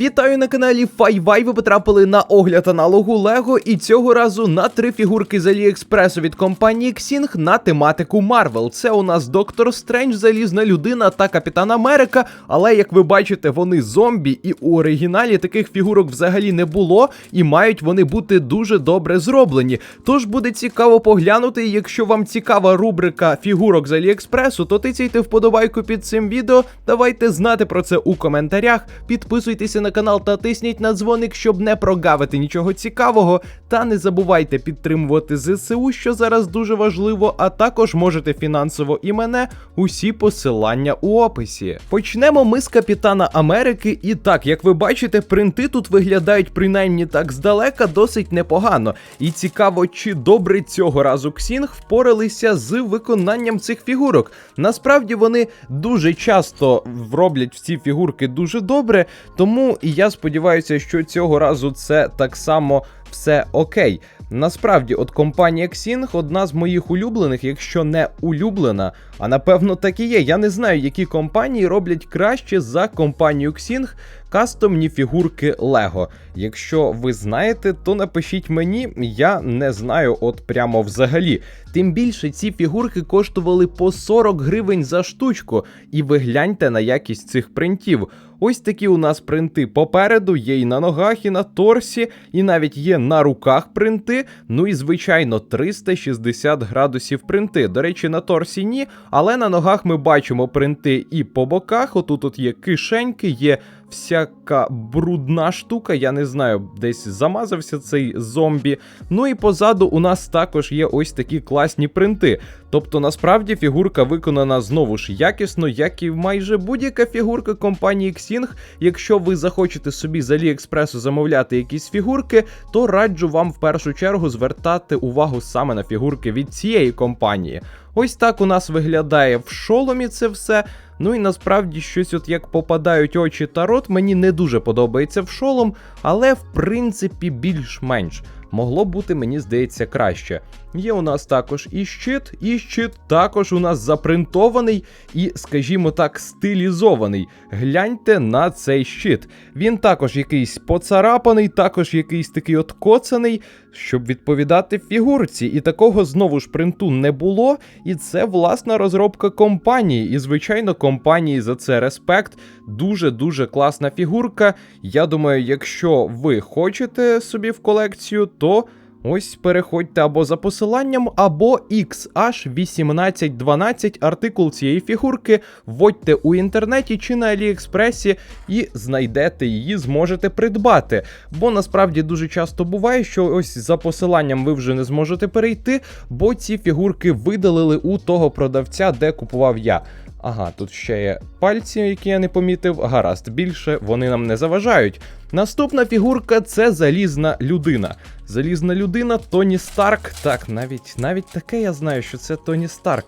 Вітаю на каналі Файвай. Ви потрапили на огляд аналогу Лего, і цього разу на три фігурки з Аліекспресу від компанії Xing на тематику Марвел. Це у нас Доктор Стрендж, Залізна людина та Капітан Америка. Але як ви бачите, вони зомбі, і у оригіналі таких фігурок взагалі не було, і мають вони бути дуже добре зроблені. Тож буде цікаво поглянути. Якщо вам цікава рубрика фігурок з Аліекспресу, то тицяйте вподобайку під цим відео. Давайте знати про це у коментарях. Підписуйтеся на канал та тисніть на дзвоник, щоб не прогавити нічого цікавого. Та не забувайте підтримувати ЗСУ, що зараз дуже важливо, а також можете фінансово і мене усі посилання у описі. Почнемо ми з Капітана Америки. І так, як ви бачите, принти тут виглядають принаймні так здалека досить непогано. І цікаво, чи добре цього разу Ксінг впоралися з виконанням цих фігурок. Насправді вони дуже часто роблять ці фігурки дуже добре, тому і я сподіваюся, що цього разу це так само все окей. Насправді, от компанія Xing одна з моїх улюблених, якщо не улюблена, а напевно так і є. Я не знаю, які компанії роблять краще за компанію Xing кастомні фігурки Лего. Якщо ви знаєте, то напишіть мені, я не знаю, от прямо взагалі. Тим більше ці фігурки коштували по 40 гривень за штучку, і ви гляньте на якість цих принтів. Ось такі у нас принти попереду, є і на ногах, і на торсі, і навіть є на руках принти. Ну і звичайно, 360 градусів принти. До речі, на торсі ні, але на ногах ми бачимо принти і по боках. Отут от є кишеньки, є всяка брудна штука. Я не знаю, десь замазався цей зомбі. Ну і позаду у нас також є ось такі класні принти. Тобто, насправді фігурка виконана знову ж якісно, як і майже будь-яка фігурка компанії Xing. Якщо ви захочете собі з Аліекспресу замовляти якісь фігурки, то раджу вам в першу чергу звертати увагу саме на фігурки від цієї компанії. Ось так у нас виглядає в шоломі це все. Ну і насправді щось, от як попадають очі та рот, мені не дуже подобається в шолом, але в принципі більш-менш. Могло бути, мені здається, краще. Є у нас також і щит, і щит також у нас запринтований і, скажімо так, стилізований. Гляньте на цей щит. Він також якийсь поцарапаний, також якийсь такий от коцаний, щоб відповідати фігурці. І такого знову ж принту не було. І це власна розробка компанії. І, звичайно, компанії за це респект. Дуже-дуже класна фігурка. Я думаю, якщо ви хочете собі в колекцію, то. Ось переходьте або за посиланням, або XH1812 артикул цієї фігурки. Вводьте у інтернеті чи на Аліекспресі і знайдете її, зможете придбати. Бо насправді дуже часто буває, що ось за посиланням ви вже не зможете перейти, бо ці фігурки видалили у того продавця, де купував я. Ага, тут ще є пальці, які я не помітив. Гаразд, більше вони нам не заважають. Наступна фігурка це залізна людина. Залізна людина Тоні Старк. Так, навіть навіть таке я знаю, що це Тоні Старк.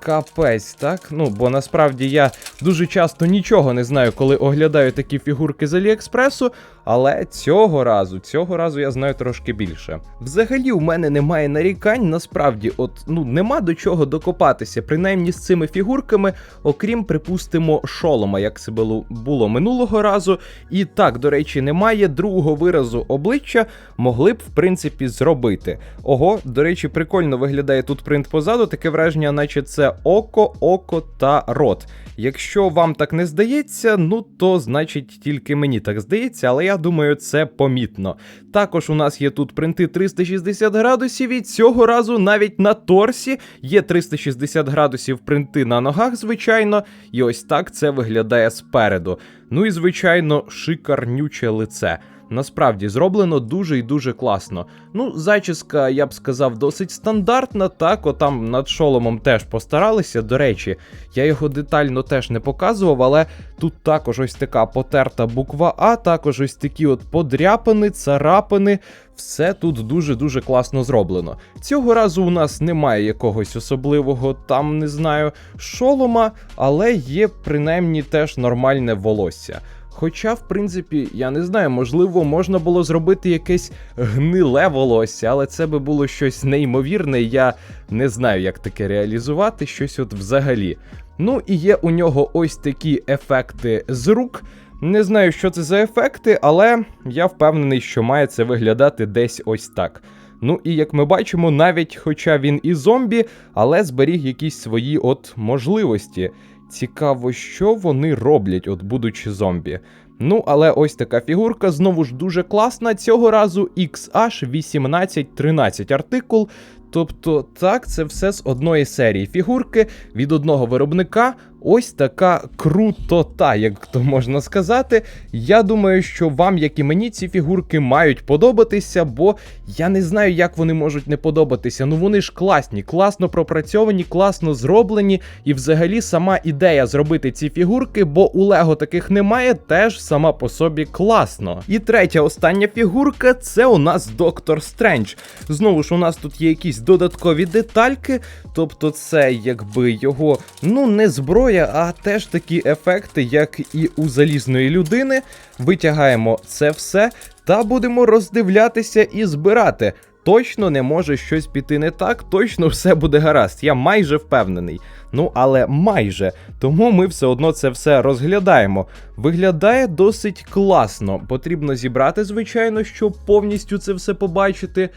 Капець, так? Ну, бо насправді я дуже часто нічого не знаю, коли оглядаю такі фігурки з Аліекспресу, але цього разу, цього разу я знаю трошки більше. Взагалі, у мене немає нарікань, насправді, от ну нема до чого докопатися, принаймні з цими фігурками, окрім, припустимо, шолома, як це було, було минулого разу. І так, до речі, немає другого виразу обличчя, могли б, в принципі, зробити. Ого, до речі, прикольно виглядає тут принт позаду, таке враження, наче це око, око та рот. Якщо вам так не здається, ну то значить тільки мені так здається, але я думаю, це помітно. Також у нас є тут принти 360 градусів, і цього разу навіть на торсі є 360 градусів принти на ногах, звичайно, і ось так це виглядає спереду. Ну і звичайно, шикарнюче лице. Насправді зроблено дуже і дуже класно. Ну, зачіска, я б сказав, досить стандартна. Так, отам над шоломом теж постаралися. До речі, я його детально теж не показував, але тут також ось така потерта буква А, також ось такі от подряпини, царапини. Все тут дуже-дуже класно зроблено. Цього разу у нас немає якогось особливого, там не знаю, шолома, але є принаймні теж нормальне волосся. Хоча, в принципі, я не знаю, можливо, можна було зробити якесь гниле волосся, але це би було щось неймовірне. Я не знаю, як таке реалізувати, щось от взагалі. Ну і є у нього ось такі ефекти з рук. Не знаю, що це за ефекти, але я впевнений, що має це виглядати десь ось так. Ну і як ми бачимо, навіть хоча він і зомбі, але зберіг якісь свої от можливості. Цікаво, що вони роблять, от будучи зомбі. Ну, але ось така фігурка знову ж дуже класна. Цього разу XH1813 артикул. Тобто, так, це все з одної серії фігурки від одного виробника. Ось така крутота, як то можна сказати. Я думаю, що вам, як і мені, ці фігурки мають подобатися, бо я не знаю, як вони можуть не подобатися. Ну вони ж класні, класно пропрацьовані, класно зроблені. І взагалі сама ідея зробити ці фігурки, бо у Лего таких немає, теж сама по собі класно. І третя остання фігурка це у нас Доктор Стрендж. Знову ж у нас тут є якісь додаткові детальки, тобто це якби його, ну не зброя, а теж такі ефекти, як і у залізної людини. Витягаємо це все та будемо роздивлятися і збирати. Точно не може щось піти не так, точно все буде гаразд. Я майже впевнений. Ну, але майже. Тому ми все одно це все розглядаємо. Виглядає досить класно. Потрібно зібрати, звичайно, щоб повністю це все побачити.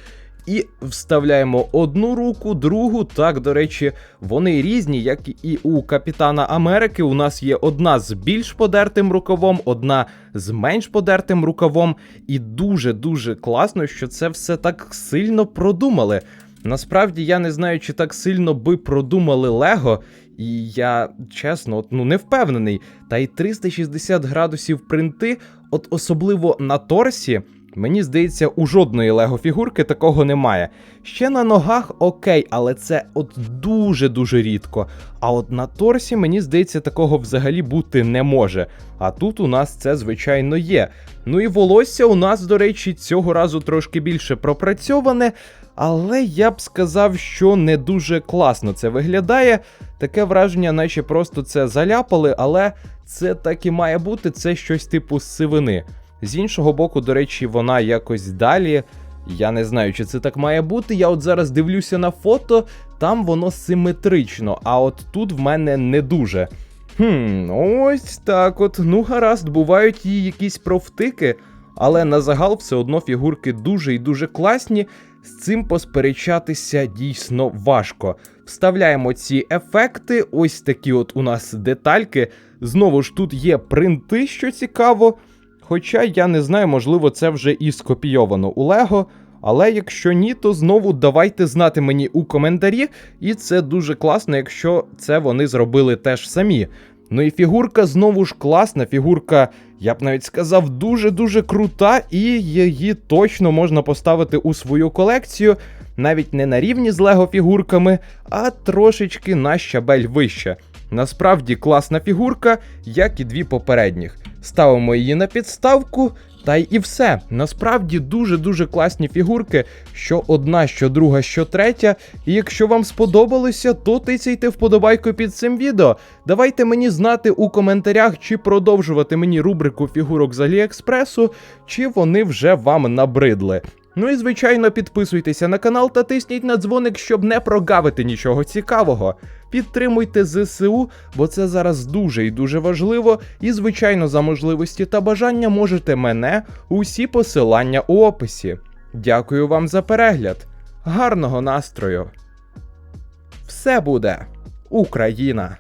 І вставляємо одну руку, другу. Так, до речі, вони різні, як і у Капітана Америки. У нас є одна з більш подертим рукавом, одна з менш подертим рукавом. І дуже-дуже класно, що це все так сильно продумали. Насправді я не знаю, чи так сильно би продумали Лего, і я чесно, ну не впевнений. Та й 360 градусів принти, от особливо на торсі. Мені здається, у жодної лего фігурки такого немає. Ще на ногах окей, але це от дуже-дуже рідко. А от на торсі, мені здається, такого взагалі бути не може. А тут у нас це, звичайно, є. Ну і волосся у нас, до речі, цього разу трошки більше пропрацьоване, але я б сказав, що не дуже класно це виглядає. Таке враження, наче просто це заляпали, але це так і має бути, це щось типу сивини. З іншого боку, до речі, вона якось далі. Я не знаю, чи це так має бути. Я от зараз дивлюся на фото, там воно симетрично, а от тут в мене не дуже. Хм, ось так от. Ну, гаразд, бувають її якісь провтики, але на загал все одно фігурки дуже і дуже класні. З цим посперечатися дійсно важко. Вставляємо ці ефекти, ось такі от у нас детальки. Знову ж тут є принти, що цікаво. Хоча я не знаю, можливо, це вже і скопійовано у Лего. Але якщо ні, то знову давайте знати мені у коментарі, і це дуже класно, якщо це вони зробили теж самі. Ну і фігурка знову ж класна, фігурка, я б навіть сказав, дуже-дуже крута, і її точно можна поставити у свою колекцію, навіть не на рівні з Лего фігурками, а трошечки на щабель вище. Насправді класна фігурка, як і дві попередніх. Ставимо її на підставку, та й і все. Насправді дуже-дуже класні фігурки, що одна, що друга, що третя. І якщо вам сподобалося, то тицяйте вподобайку під цим відео. Давайте мені знати у коментарях, чи продовжувати мені рубрику фігурок з Аліекспресу, чи вони вже вам набридли. Ну і звичайно, підписуйтеся на канал та тисніть на дзвоник, щоб не прогавити нічого цікавого. Підтримуйте ЗСУ, бо це зараз дуже і дуже важливо. І, звичайно, за можливості та бажання можете мене усі посилання у описі. Дякую вам за перегляд. Гарного настрою! Все буде Україна!